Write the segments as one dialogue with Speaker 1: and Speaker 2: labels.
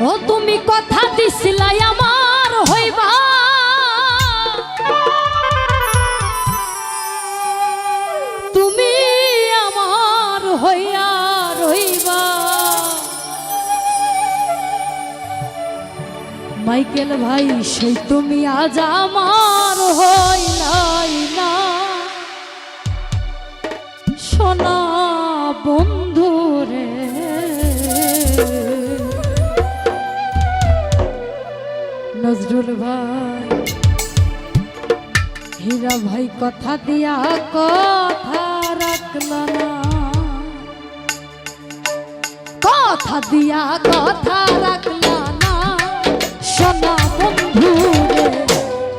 Speaker 1: ও, তুমি কথা দিছিলাই আমার হইবা। তুমি আমার হইয়া রইবা মাইকেল ভাই, সেই তুমি আজ আমার হইলাই না। সোনা বন্ধু রে নজরুল ভাই। হীরা ভাই, কথা দিয়া কথা রাখল কথা দিয়া কথা রাখল না। সোনা বন্ধু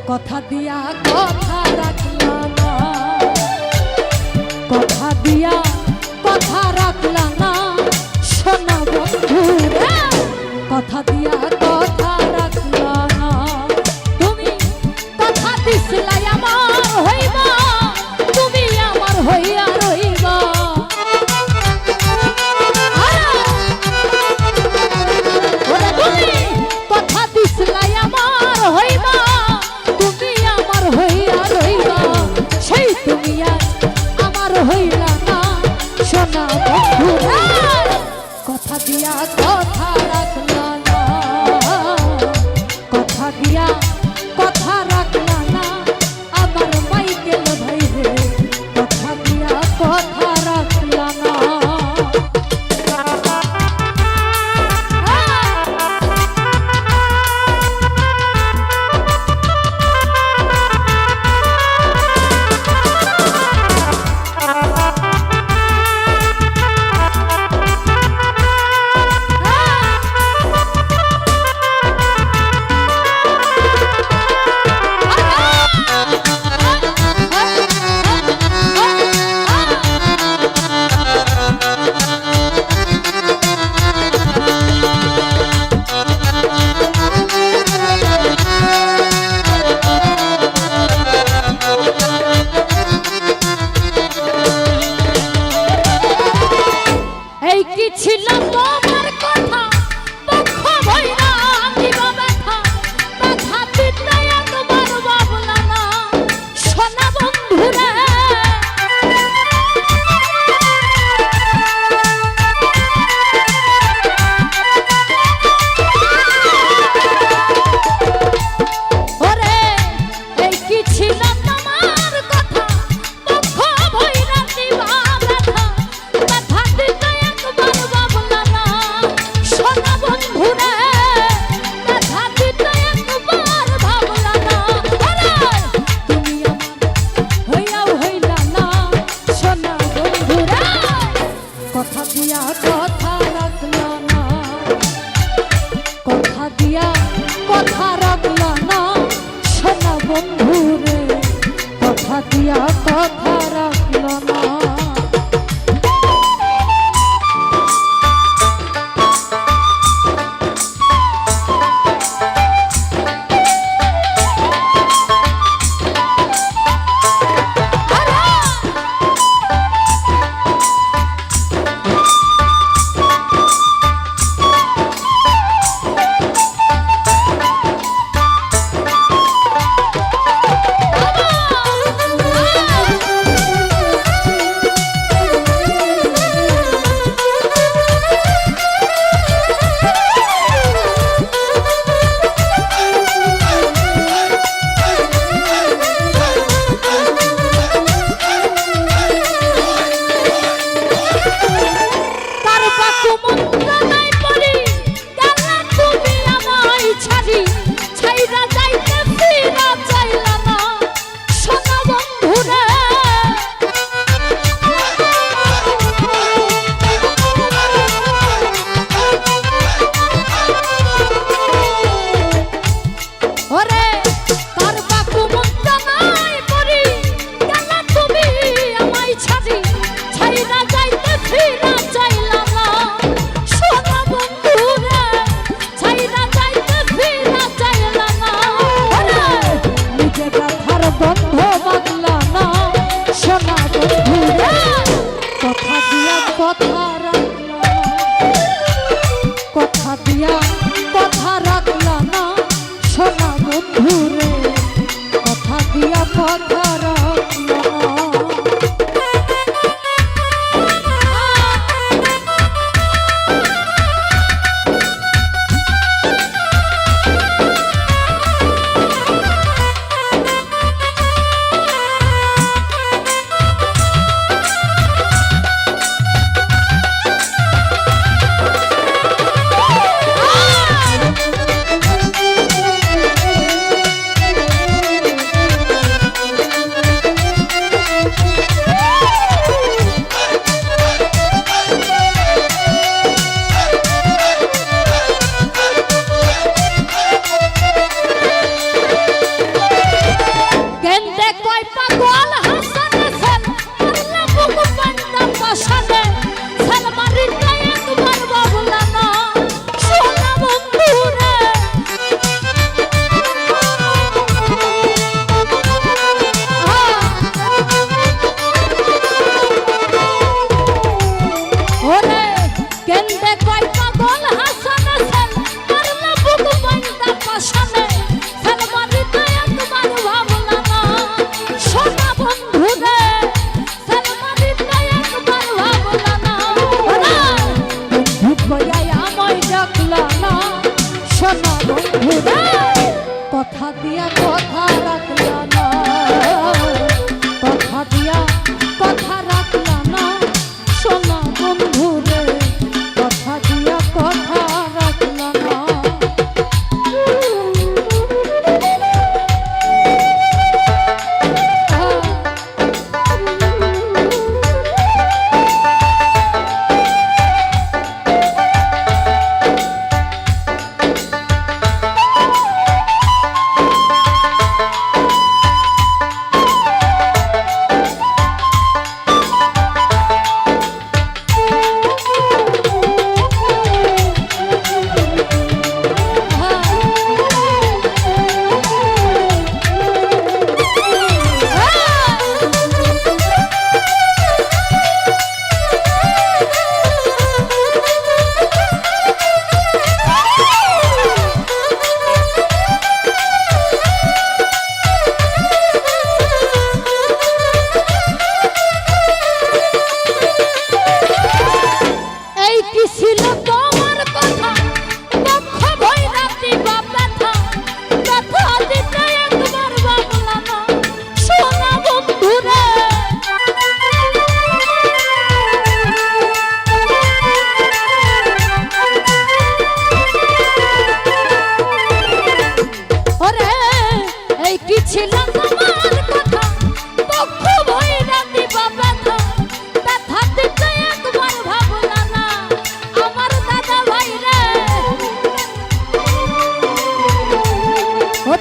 Speaker 1: কথা দিয়া কথা রাখল না। কথা দিয়া কথা দিয়া Nako! Oh. কথা দিয়া কথা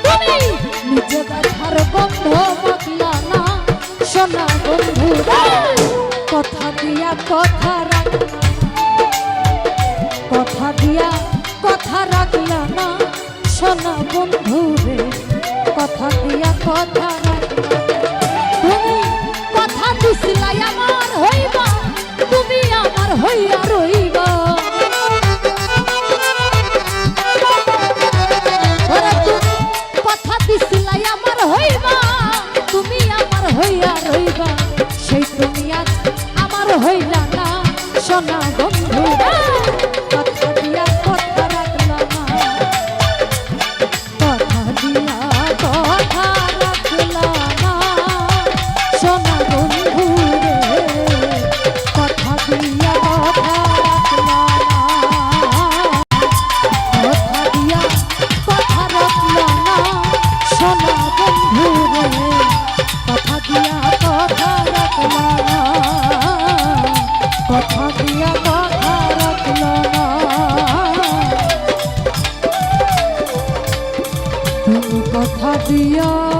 Speaker 1: তুমি নিজে কথার গন্ধ বদলা না, সোনা বন্ধুরা কথা দিয়া কথা রাখলা কথা দিয়া কথা রাখলা না, সোনা বন্ধুরে কথা দিয়া কথা হইয়া রইবা সেই তুমি 需要